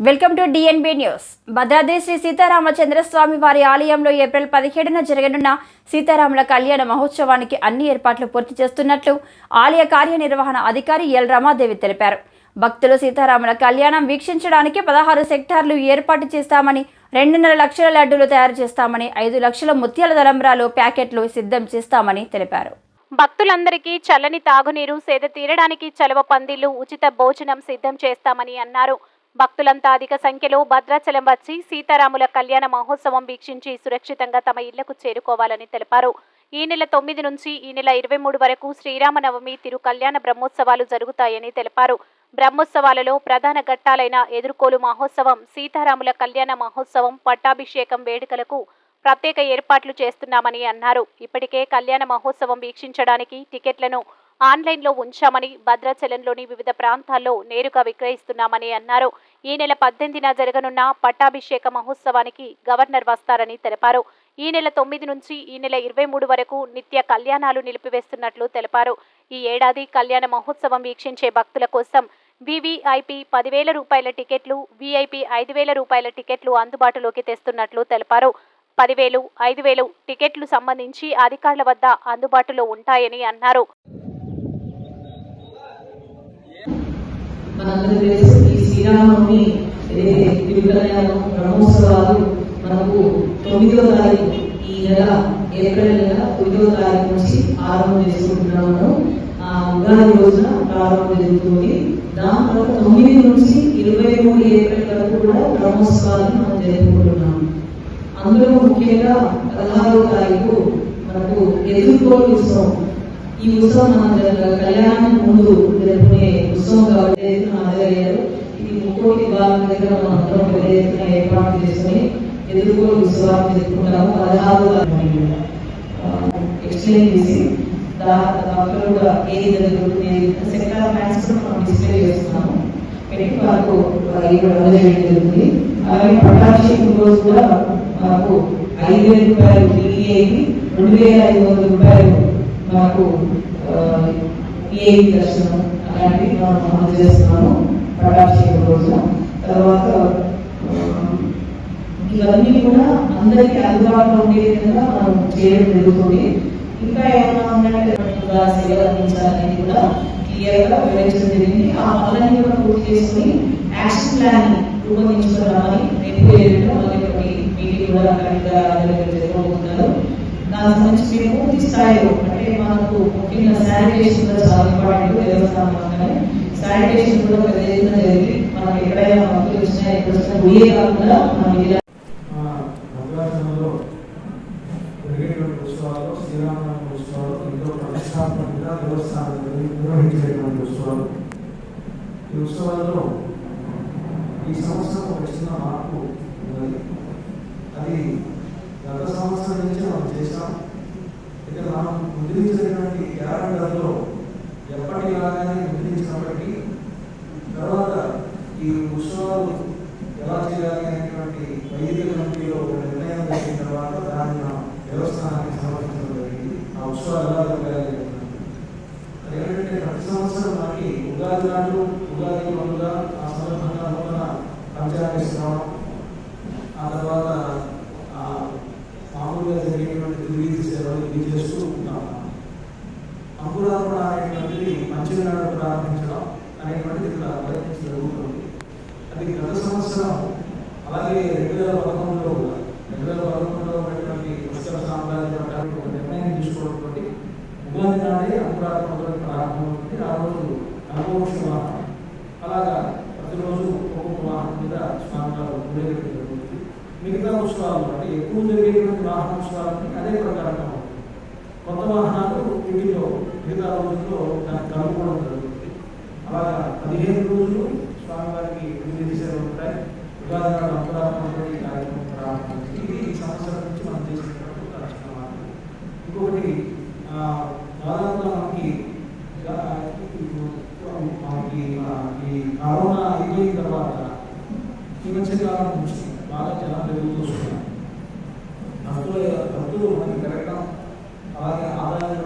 Welcome to DNB news Bhadradri Sri Sitaramachandra Swamy వారి ఆలయంలో April పదిహేడున జరగనున్న సీతారాముల కళ్యాణ మహోత్సవానికి అన్ని ఏర్పాట్లు పూర్తి చేస్తున్నట్లు ఆలయ కార్యనిర్వహణ అధికారి ఎల్ రమాదేవి తెలిపారు. భక్తులు సీతారాముల కళ్యాణం వీక్షించడానికి పదహారు సెక్టార్లు ఏర్పాటు చేస్తామని రెండున్నర లక్షల లడ్డూలు తయారు చేస్తామని ఐదు లక్షల ముత్యాల తలంబ్రాలు ప్యాకెట్లు సిద్ధం చేస్తామని తెలిపారు. భక్తులందరికీ చల్లని తాగునీరు సేద తీరడానికి చలవ పందిళ్ళు ఉచిత భోజనం సిద్ధం చేస్తామని అన్నారు. భక్తులంతా అధిక సంఖ్యలో భద్రాచలం వచ్చి సీతారాముల కళ్యాణ మహోత్సవం వీక్షించి సురక్షితంగా తమ ఇళ్ళకు చేరుకోవాలని తెలిపారు. ఈ నెల తొమ్మిది నుంచి ఈ నెల ఇరవై మూడు వరకు శ్రీరామనవమి తిరు కళ్యాణ బ్రహ్మోత్సవాలు జరుగుతాయని తెలిపారు. బ్రహ్మోత్సవాలలో ప్రధాన ఘట్టాలైన ఎదుర్కోలు మహోత్సవం సీతారాముల కళ్యాణ మహోత్సవం పట్టాభిషేకం వేడుకలకు ప్రత్యేక ఏర్పాట్లు చేస్తున్నామని అన్నారు. ఇప్పటికే కళ్యాణ మహోత్సవం వీక్షించడానికి టికెట్లను ఆన్లైన్లో ఉంచామని భద్రాచలంలోని వివిధ ప్రాంతాల్లో నేరుగా విక్రయిస్తున్నామని అన్నారు. ఈ నెల పద్దెనిమిదిన జరగనున్న పట్టాభిషేక మహోత్సవానికి గవర్నర్ వస్తారని తెలిపారు. ఈ నెల తొమ్మిది నుంచి ఈ నెల ఇరవై మూడు వరకు నిత్య కళ్యాణాలు నిలిపివేస్తున్నట్లు తెలిపారు. ఈ ఏడాది కళ్యాణ మహోత్సవం వీక్షించే భక్తుల కోసం వివిఐపి పదివేల రూపాయల టికెట్లు విఐపి ఐదు వేల రూపాయల టికెట్లు అందుబాటులోకి తెస్తున్నట్లు తెలిపారు. పదివేలు ఐదు వేలు టికెట్లు సంబంధించి అధికారుల వద్ద అందుబాటులో ఉంటాయని అన్నారు. మనందరికీ తెలుసు ఈ శ్రీరామనవమి ఏదైతే తిరుకల్యాణం బ్రహ్మోత్సవాలు మనకు తొమ్మిదో తారీఖు ఈ నెల ఏప్రిల్ నెల తొమ్మిదో తారీఖు నుంచి ఆరంభం చేసుకుంటున్నాము ఆ ఉగాది రోజున ప్రారంభం జరుగుతుంది. దాని తర్వాత తొమ్మిది నుంచి ఇరవై మూడు ఏప్రిల్ వరకు కూడా బ్రహ్మోత్సవాలను మనం జరుపుకుంటున్నాము. అందులో ముఖ్యంగా పదహారో తారీఖు మనకు ఎదుర్కోని ఉత్సవం. ఈ ఉత్సవం మన కళ్యాణం ముందు జరుపుకునే ఉత్సవం కాబట్టి పెద్ద ఎత్తున హాజరయ్యారు ఇది ముక్కోటి బాల దగ్గర పెద్ద ఏర్పాటు చేసుకుని ఎదుర్కోలు విశ్వాసం జరుపుకుంటాము పదహారు ఎక్స్ప్లెయిన్ చేసి దా- దాంట్లో కూడా ఏది జరుగుతుంది సెక్టార్ మ్యాథ్స్ కూడా మనం డిస్ప్లే చేస్తున్నాము. పెట్టి మనకు ఇక్కడ అందజేయడం జరుగుతుంది. అలాగే పట్టాభిషేకం రోజు కూడా మాకు ఐదు వేల రూపాయలు ఈఐపి రెండు వేల ఐదు వందల రూపాయలు మాకు ఈఐపి దర్శనం. అలాంటివి మనం అమలు చేస్తున్నాము. పట్టాభిషేకం రోజున తర్వాత ఇవన్నీ కూడా అందరికీ అందుబాటులో ఉండే విధంగా మనం చేయడం జరుగుతుంది. ఇంకా ఏమైనా ఉన్నాయంటే కూడా సేవ అందించాలనేది కూడా క్లియర్గా వివరించడం జరిగింది. ఆ పనులన్నీ కూడా పూర్తి చేసుకుని యాక్షన్ ప్లాన్ రూపొందించుకున్నామని రేపు ఎల్లుండి మళ్ళీ ఒకటి మీటింగ్ కూడా కరెక్ట్గా జరగబోతున్నారు దాని సంబంధించి మేము పూర్తి స్థాయిలో అంటే మనకు ముఖ్యంగా శానిటేషన్ కూడా చాలా ఇంపార్టెంట్ దేవస్థానం అనగానే శానిటేషన్ కూడా పెద్ద జరిగింది జరిగి ఎక్కడైనా వచ్చినా ఎక్కడ వచ్చినా కాకుండా మనం ఇలా ఉత్సవాలు. దేవస్థానం ఈ ఉత్సవాల్లో ఈ సంవత్సరం ఒక చిన్న మార్పు ఉన్నది. అది గత సంవత్సరం నుంచి మనం చేసాం ఇక్కడ మనం ముద్రించినటువంటి క్యాలెండర్లో జరిగింది ప్రతి సంవత్సరం మనకి ఉగాది నాడు ఉగాది ముందుగా ఆ సందర్భంగా నూతన పంచాంగ శ్రవణం ఆ తర్వాత ఆ మామూలుగా జరిగేటువంటి తిరిగి సేవలు ఇవి చేస్తూ ఉంటాం అంకురార్పణ అనేటువంటిది మంచినాడు ప్రారంభించడం అనేటువంటిది ఇక్కడ ప్రయత్నం జరుగుతుంది అది గత సంవత్సరం అలాగే రెండు వేల పదకొండులో కూడా. రెండు వేల పదకొండులో ఉన్నటువంటి పుస్తక సామ్రాజ్యం ప్రకారం ఒక నిర్ణయం తీసుకోవడం ఉగాది నాడే అంకురార్పణతో ప్రారంభమవుతుంది ఆ రోజు అనుభవం వాహనం అలాగా ప్రతిరోజు ఒక్కొక్క వాహనం మీద స్నానాలు మిగతా ఉత్సవాలు అంటే ఎక్కువ జరిగేటువంటి వాహన ఉత్సవాలన్నీ అదే ప్రకారంగా ఉంటుంది. కొత్త వాహనాలు వీటిలో మిగతా రోజుల్లో దానికి కనుక్కోవడం జరుగుతుంది అలాగా పదిహేను రోజులు స్వామివారికి విధి సేవలు ఉంటాయి. ఉదాహరణ నాడు కార్యక్రమం ప్రారంభించి ఇది ఈ సంవత్సరం నుంచి మనం చేసినటువంటి కార్యక్రమాలు. ఇంకొకటి ఆ, దాదాపుగా మనకి మనకి ఈ కరోనా అయిపోయిన తర్వాత ఈ మధ్య కాలం నుంచి బాగా జనాలు ఎదుగుతూ వస్తున్నారు. భక్తులు భక్తులు మనకి పెరగడం అలాగే ఆదాయం